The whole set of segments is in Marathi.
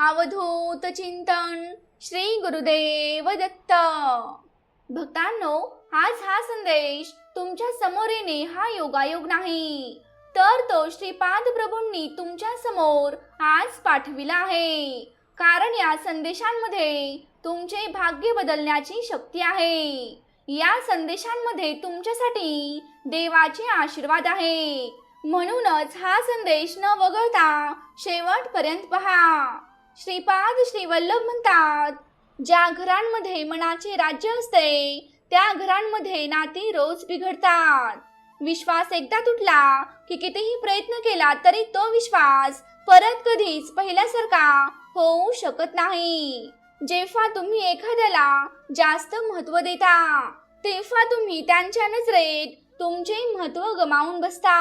अवधूत चिंतन श्री गुरुदेव दत्त. भक्तांनो आज हा संदेश तुमच्यासमोर येणे हा योगायोग नाही तर तो श्रीपाद प्रभूंनी तुमच्यासमोर आज पाठविला आहे. कारण या संदेशांमध्ये तुमचे भाग्य बदलण्याची शक्ती आहे. या संदेशांमध्ये तुमच्यासाठी देवाचे आशीर्वाद आहे. म्हणूनच हा संदेश न वगळता शेवटपर्यंत पहा. श्रीपाद श्रीवल्लभ म्हणतात. ज्या घरांमध्ये मनाचे राज्य असते त्या घरांमध्ये नाती रोज बिघडतात. विश्वास एकदा तुटला की कितीही प्रयत्न केला तरी तो विश्वास परत कधीच पहिल्यासारखा होऊ शकत नाही. जेव्हा तुम्ही एखाद्याला जास्त महत्त्व देता तेव्हा तुम्ही त्यांच्या नजरेत तुमचे महत्त्व गमावून बसता.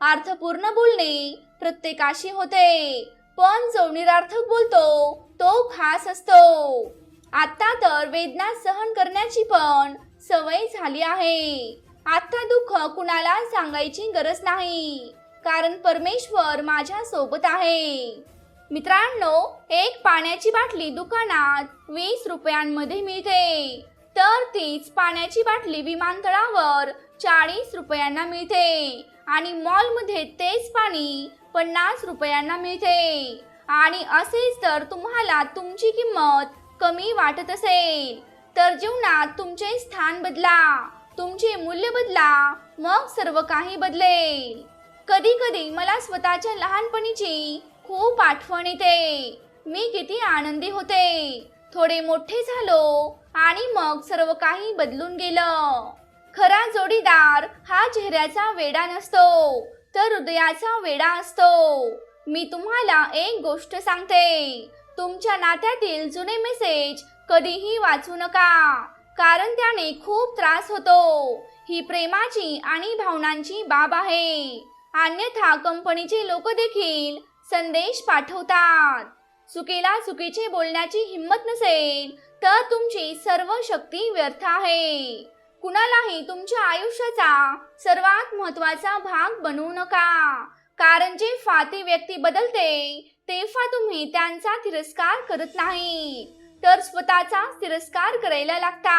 अर्थपूर्ण बोलणे प्रत्येकाशी होते. पण जो निरार्थक बोलतो तो खास असतो. आता तर वेदना सहन करण्याची पण सवय झाली आहे. आता दुःख कुणाला सांगायची गरज नाही कारण परमेश्वर माझ्या सोबत आहे. मित्रांनो एक पाण्याची बाटली दुकानात वीस रुपयांमध्ये मिळते. तर तीच पाण्याची बाटली विमानतळावर चाळीस रुपयांना मिळते. आणि मॉलमध्ये तेच पाणी पन्नास रुपयांना मिळते. आणि असेच तर तुम्हाला तुमची किंमत कमी वाटत असेल. तर जीवनात तुमचे स्थान बदला. तुमचे मूल्य बदला. मग सर्व काही बदलेल. कधी कधी मला स्वतःच्या लहानपणीची खूप आठवण येते. मी किती आनंदी होते. थोडे मोठे झालो आणि मग सर्व काही बदलून गेलं. खरा जोडीदार हा चेहऱ्याचा वेडा नसतो. तर हृदयाचा वेडा असतो. मी तुम्हाला एक गोष्ट सांगते. तुमच्या नात्यातील जुने मेसेज कधीही वाचू नका कारण त्याने खूप त्रास होतो. ही प्रेमाची आणि भावनांची बाब आहे. अन्यथा कंपनीचे लोक देखील संदेश पाठवतात. चुकीला चुकीचे बोलण्याची हिंमत नसेल तर तुमची सर्व शक्ती व्यर्थ आहे. कुणालाही तुमच्या आयुष्याचा सर्वात महत्त्वाचा भाग बनवू नका. कारण जे फाती व्यक्ती बदलते तेव्हा तुम्ही त्यांचा तिरस्कार करत नाही. तर स्वतःचा तिरस्कार करायला लागता.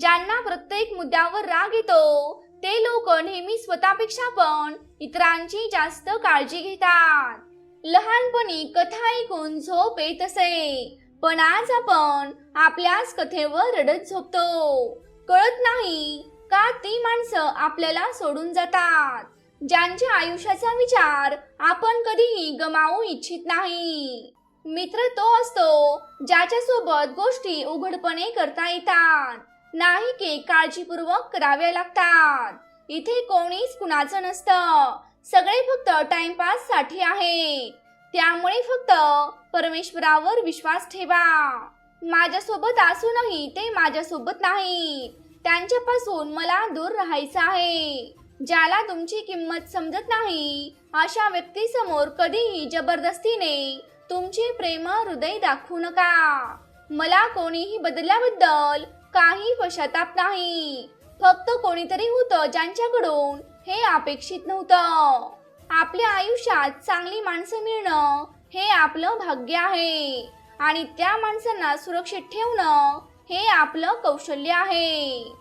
ज्यांना प्रत्येक मुद्द्यावर राग येतो ते लोक नेहमी स्वतःपेक्षा पण इतरांची जास्त काळजी घेतात. लहानपणी कथा ऐकून झोप येत असे पण आज आपण आपल्याच कथेवर रडत झोपतो. कळत नाही का ती माणसं आपल्याला सोडून जातात? ज्यांच्या आयुष्याचा विचार आपण कधीही गमावू इच्छित नाही. मित्र तो असतो ज्याच्या सोबत गोष्टी उघडपणे करता येतात. नाही की काळजीपूर्वक कराव्या लागतात. इथे कोणीच कुणाचं नसतं. सगळे फक्त टाइमपाससाठी आहे त्यामुळे फक्त परमेश्वरावर विश्वास ठेवा. माझ्यासोबत असूनही ते माझ्यासोबत नाही. त्यांच्यापासून मला दूर राहायचं आहे. ज्याला तुमची किंमत समजत नाही अशा व्यक्तीसमोर कधीही जबरदस्तीने तुमचे प्रेम हृदय दाखवू नका. मला कोणीही बदलल्याबद्दल काही पश्चाताप नाही. फक्त कोणीतरी होतं ज्यांच्याकडून हे अपेक्षित नव्हतं. आपल्या आयुष्यात चांगली माणसं मिळणं हे आपलं भाग्य आहे. आणि त्या माणसांना सुरक्षित ठेवणं हे आपलं कौशल्य आहे.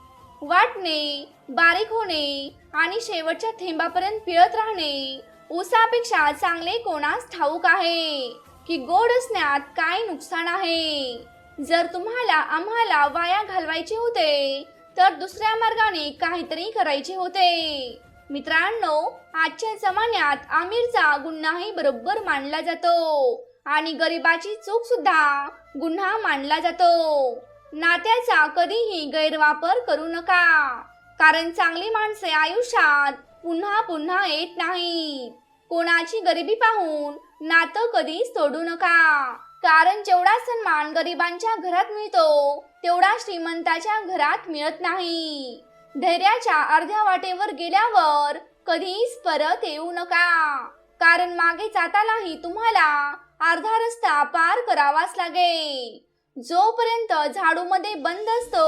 वाटणे बारीक होणे आणि शेवटच्या थेंबापर्यंत पिळत राहणे ऊसापेक्षा चांगले कोणास ठाऊक आहे की गोड असण्यात काय नुकसान आहे? जर तुम्हाला आम्हाला वाया घालवायचे होते तर दुसऱ्या मार्गाने काहीतरी करायचे होते. मित्रांनो आजच्या जमान्यात आमिरचा गुन्हाही बरोबर मानला जातो. आणि गरिबाची चूक सुद्धा गुन्हा मानला जातो. नात्याचा कधीही गैरवापर करू नका कारण चांगली माणसे आयुष्यात पुन्हा पुन्हा येत नाही कोणाची गरिबी पाहून नातं कधीच तोडू नका कारण जेवढा सन्मान गरिबांच्या घरात मिळतो तेवढा श्रीमंताच्या घरात मिळत नाही. धैर्याच्या अर्ध्या वाटेवर गेल्यावर कधीच परत येऊ नका कारण मागे जातानाही तुम्हाला अर्धा रस्ता पार करावाच लागेल. जोपर्यंत झाडूमध्ये बंद असतो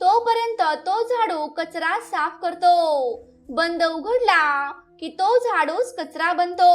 तोपर्यंत तो झाडू कचरा साफ करतो. बंद उघडला की तो झाडूच कचरा बनतो.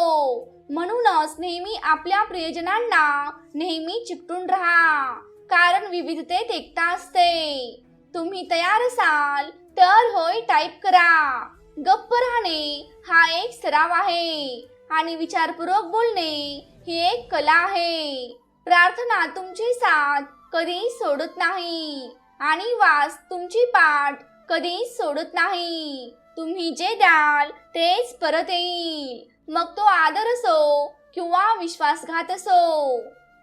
म्हणूनच नेहमी आपल्या प्रियजनांना नेहमी चिकटून राहा. कारण विविधतेत एकता असते. तुम्ही तयार असाल तर होय टाईप करा. गप्प राहणे हा एक सराव आहे. आणि विचारपूर्वक बोलणे ही एक कला आहे. प्रार्थना तुमची साथ कधी सोडत नाही आणि वास तुमची पाठ कधी सोडत नाही. तुम्ही जे द्याल तेच परत येईल. मग तो आदर असो किंवा विश्वासघात असो.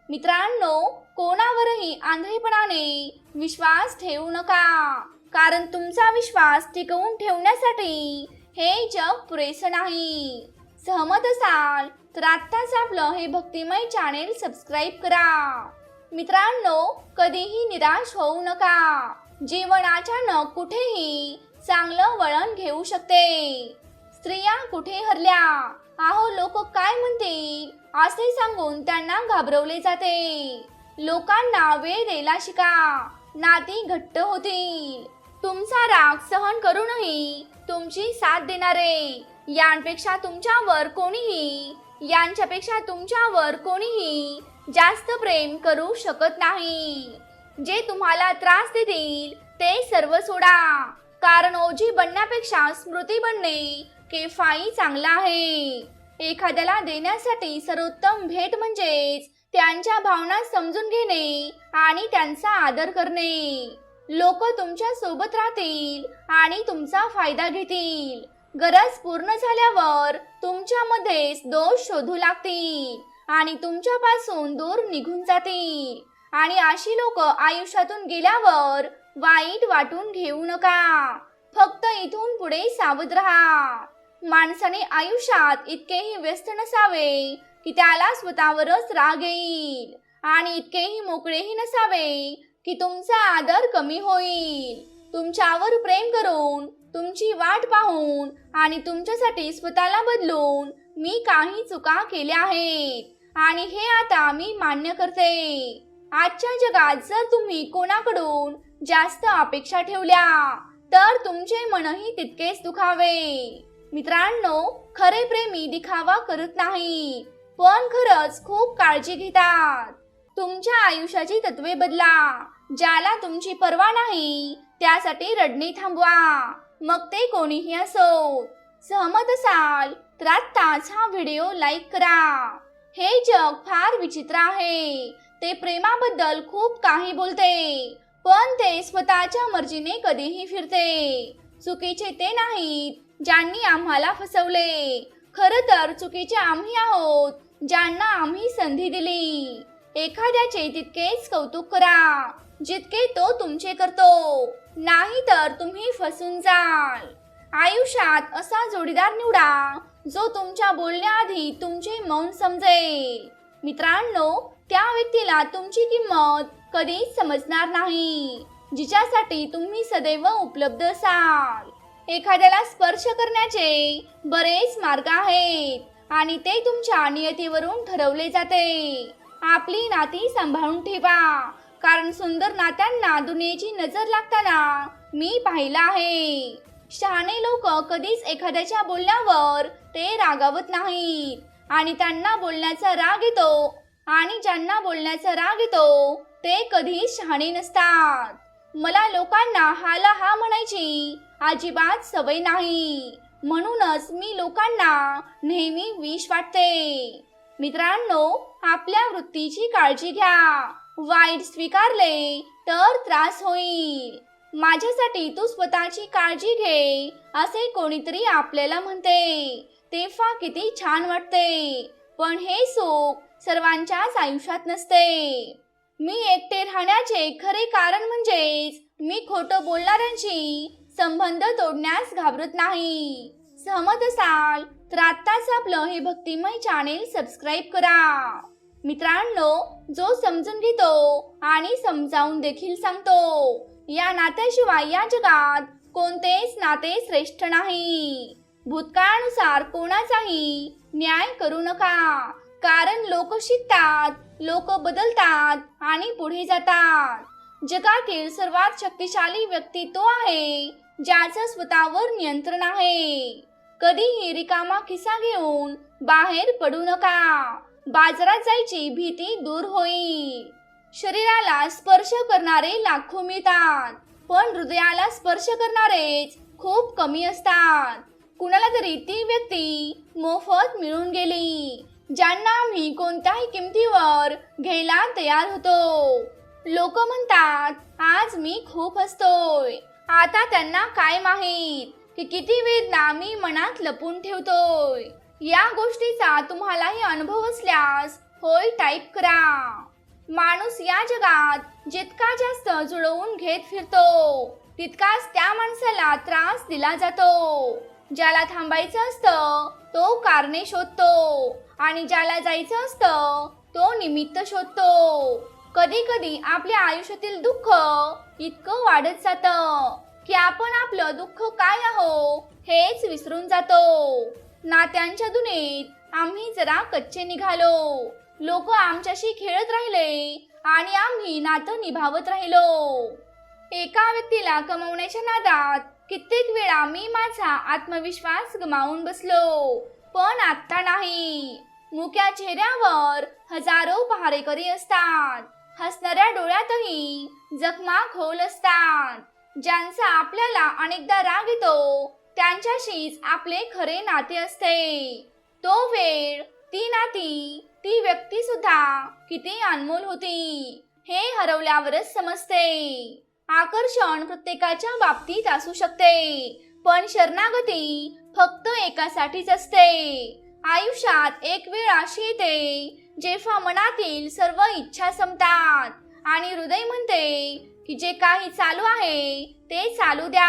मित्रांनो कोणावरही आंधळेपणाने विश्वास ठेवू नका. कारण तुमचा विश्वास टिकवून ठेवण्यासाठी हे जग पुरेसं नाही. सहमत असाल तर आत्ताच आपलं हे भक्तिमय चॅनेल सबस्क्राईब करा. मित्रांनो कधीही निराश होऊ नका. जीवन अचानक कुठेही चांगलं वळण घेऊ शकते. स्त्रिया कुठे हरल्या? आहो लोक काय म्हणतील? असे सांगून त्यांना घाबरवले जाते. लोकांना वेळ द्यायला शिका. नाती घट्ट होतील. तुमचा राग सहन करूनही तुमची साथ देणारे. यांपेक्षा तुमच्यावर कोणीही यांच्यापेक्षा तुमच्यावर कोणीही जास्त प्रेम करू शकत नाही. जे तुम्हाला त्रास देतील ते सर्व सोडा. कारण ओझी बनण्यापेक्षा स्मृती बनणे केफाई चांगला आहे. एखाद्याला देण्यासाठी सर्वोत्तम भेट म्हणजेच त्यांच्या भावना समजून घेणे आणि त्यांचा आदर करणे. लोक तुमच्यासोबत राहतील आणि तुमचा फायदा घेतील. गरज पूर्ण झाल्यावर तुमच्यामध्येच दोष शोधू लागतील आणि तुमच्यापासून दूर निघून जातील. आणि अशी लोक आयुष्यातून गेल्यावर वाईट वाटून घेऊ नका. फक्त इथून पुढे सावध राहा. माणसाने आयुष्यात इतकेही व्यस्त नसावे की त्याला स्वतःवरच राग येईल. आणि इतकेही मोकळेही नसावे की तुमचा आदर कमी होईल. तुमच्यावर प्रेम करून तुमची वाट पाहून आणि तुमच्यासाठी स्वतःला बदलून मी काही चुका केल्या आहेत. आणि हे आता मी मान्य करते. आजच्या जगात जर तुम्ही कोणाकडून जास्त अपेक्षा ठेवल्या तर तुमचे मनही तितकेच दुखावे. मित्रांनो खरे प्रेमी दिखावा करत नाही पण खरंच खूप काळजी घेतात. तुमच्या आयुष्याची तत्वे बदला ज्याला तुमची पर्वा नाही त्यासाठी रडणे थांबवा. मग ते कोणीही असो सहमत असाल तर आत्ताच हा व्हिडिओ लाईक करा. हे जग फार विचित्र आहे. ते प्रेमाबद्दल खूप काही बोलते पण ते स्वतःच्या मर्जीने कधीही फिरते. चुकीचे ते नाहीत ज्यांनी आम्हाला फसवले. खर तर चुकीचे आम्ही आहोत ज्यांना आम्ही संधी दिली. एखाद्याचे तितकेच कौतुक करा जितके तो तुमचे करतो. नाही तर तुम्ही फसून जाल. आयुष्यात असा जोडीदार निवडा जो तुमच्या बोलण्याआधी तुमचे मौन समजेल. मित्रांनो त्या व्यक्तीला तुमची किंमत कधीच समजणार नाही जिच्यासाठी तुम्ही सदैव उपलब्ध असाल. एखाद्याला स्पर्श करण्याचे बरेच मार्ग आहेत आणि ते तुमच्या नियतीवरून ठरवले जाते. आपली नाती सांभाळून ठेवा. कारण सुंदर नात्यांना दुनियेची नजर लागताना मी पाहिलं आहे. शहाणे लोक कधीच एखाद्याच्या बोलण्यावर ते रागावत नाहीत. आणि त्यांना बोलण्याचा राग येतो आणि ज्यांना बोलण्याचा राग येतो ते कधीच शहाणे नसतात. मला लोकांना हाला हा म्हणायची अजिबात सवय नाही. म्हणूनच मी लोकांना नेहमी विष वाटते. मित्रांनो आपल्या वृत्तीची काळजी घ्या. वाईट स्वीकारले तर त्रास होईल. माझ्यासाठी तू स्वतःची काळजी घे असे कोणीतरी आपल्याला म्हणते. तेव्हा किती छान वाटते. पण हे सुख सर्वांच्याच आयुष्यात नसते. मी एकटे राहण्याचे खरे कारण म्हणजेच मी खोटं बोलणाऱ्यांशी संबंध तोडण्यास घाबरत नाही. सहमत असाल तर आत्ताच आपलं हे भक्तिमय चॅनेल सबस्क्राईब करा. मित्रांनो जो समजून घेतो आणि समजावून देखील सांगतो या नात्याशिवाय या जगात कोणतेच नाते श्रेष्ठ नाही. भूतकाळानुसार कोणाचाही न्याय करू नका कारण लोक शिकतात लोक बदलतात आणि पुढे जातात. जगातील सर्वात शक्तिशाली व्यक्ती तो आहे ज्याचं स्वतःवर नियंत्रण आहे. कधीही रिकामा खिसा घेऊन बाहेर पडू नका. बाजारात जायची भीती दूर होईल. शरीराला स्पर्श करणारे लाखो मिळतात पण हृदयाला स्पर्श करणारेच खूप कमी असतात. कुणाला तरी ती व्यक्ती मोफत मिळून गेली ज्यांना आम्ही कोणत्याही किमतीवर घ्यायला तयार होतो. लोक म्हणतात आज मी खूप हसतोय. आता त्यांना काय माहीत की किती वेदना मी मनात लपून ठेवतोय. या गोष्टीचा तुम्हालाही अनुभव असल्यास होय टाईप करा. माणूस या जगात जितका जास्त जुळवून घेत फिरतो तितकाच त्या माणसाला त्रास दिला जातो. ज्याला थांबायचं असतं तो कारणे शोधतो आणि ज्याला जायचं असतं तो निमित्त शोधतो. कधी कधी आपल्या आयुष्यातील दुःख इतकं वाढत जातं की आपण आपलं दुःख काय आहो हेच विसरून जातो. नात्यांच्या दुनेत आम्ही जरा कच्चे निघालो. लोक आमच्याशी खेळत राहिले आणि आम्ही नातं निभावत राहिलो. एका व्यक्तीला कमवण्याच्या नादात कित्येक वेळा मी माझा आत्मविश्वास गमावून बसलो पण आत्ता नाही. मुक्या चेहऱ्यावर हजारो पहारेकरी असतात. हसणाऱ्या डोळ्यातही जखमा खोल असतात. ज्यांचा आपल्याला अनेकदा राग येतो त्यांच्याशीच आपले खरे नाते असते. तो वेळ ती नाती ती व्यक्ती सुद्धा किती अनमोल होती हे हरवल्यावरच समजते. आकर्षण प्रत्येकाच्या बाबतीत असू शकते पण शरणागती फक्त एकासाठीच असते. आयुष्यात एक वेळ अशी येते जेव्हा मनातील सर्व इच्छा संपतात आणि हृदय म्हणते की जे काही चालू आहे ते चालू द्या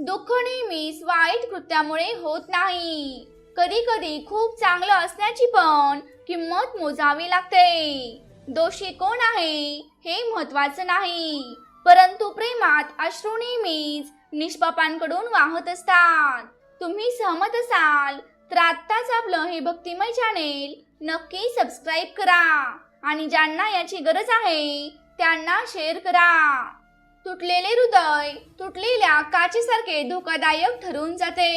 दुःख नेहमीच वाईट कृत्यामुळे होत नाही. कधी कधी खूप चांगलं असण्याची पण किंमत मोजावी लागते. दोषी कोण आहे हे महत्वाचं नाही. परंतु प्रेमात अश्रू नेहमीच निष्पापांकडून वाहत असतात. तुम्ही सहमत असाल तर आत्ताच आपलं हे भक्तिमय चॅनेल नक्की सबस्क्राईब करा. आणि ज्यांना याची गरज आहे त्यांना शेअर करा. तुटलेले हृदय तुटलेल्या काचेसारखे धोकादायक ठरून जाते.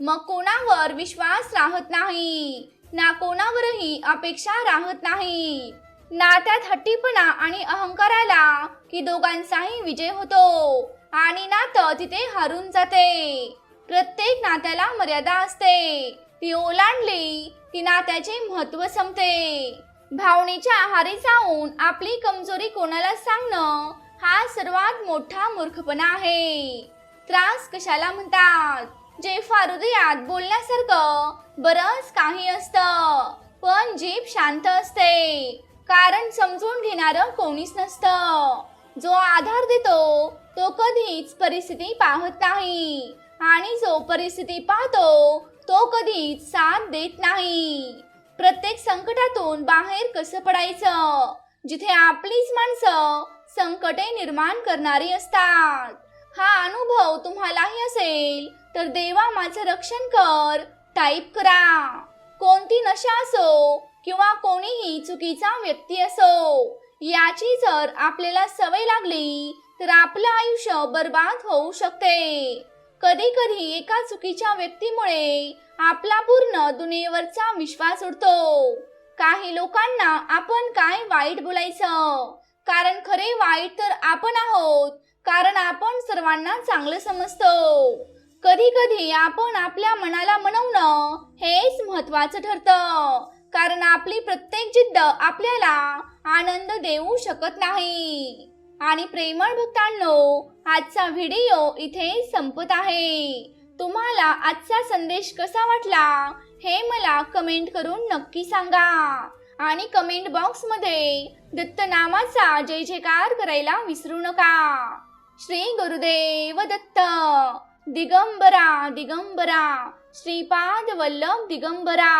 मग कोणावर विश्वास राहत नाही? ना कोणावरही अपेक्षा राहत नाही. नात्यात हट्टीपणा आणि अहंकाराला की दोघांचाही विजय होतो आणि नातं तिथे हारून जाते. प्रत्येक नात्याला मर्यादा असते. ती ओलांडली ती नात्याचे महत्त्व संपते. भावनेच्या आहारी जाऊन आपली कमजोरी कोणाला सांगणं हा सर्वात मोठा मूर्खपणा आहे. त्रास कशाला म्हणतात? जेव्हा हृदयात बोलण्यासारखं. बरंच काही असतं पण जीभ शांत असते. कारण समजून घेणारं कोणीच नसतं. जो आधार देतो तो कधीच परिस्थिती पाहत नाही. आणि जो परिस्थिती पाहतो तो कधीच साथ देत नाही. प्रत्येक संकटातून बाहेर कसं पडायचं? जिथे आपलीच माणसं संकटे निर्माण करणारी असतात. हा अनुभव तुम्हालाही असेल तर देवा माझं रक्षण कर टाईप करा. कोणती नशा असो किंवा कोणीही चुकीचा व्यक्ती असो याची जर आपल्याला सवय लागली तर आपलं आयुष्य बर्बाद होऊ शकते. कधी कधी एका चुकीच्या व्यक्तीमुळे आपला पूर्ण दुनियेवरचा विश्वास उडतो. काही लोकांना आपण काय वाईट बोलायचं? कारण खरे वाईट तर आपण आहोत. कारण आपण सर्वांना चांगलं समजतो. कधी कधी आपण आपल्या मनाला मनवणं हेच महत्वाचं ठरतं. कारण आपली प्रत्येक जिद्द आपल्याला आनंद देऊ शकत नाही. आणि प्रेमळ भक्तांनो आजचा व्हिडिओ इथे संपत आहे. तुम्हाला आजचा संदेश कसा वाटला हे मला कमेंट करून नक्की सांगा. आणि कमेंट बॉक्समध्ये दत्त नामाचा जय जयकार करायला विसरू नका. श्री गुरुदेव दत्त दिगंबरा दिगंबरा श्रीपाद वल्लभ दिगंबरा.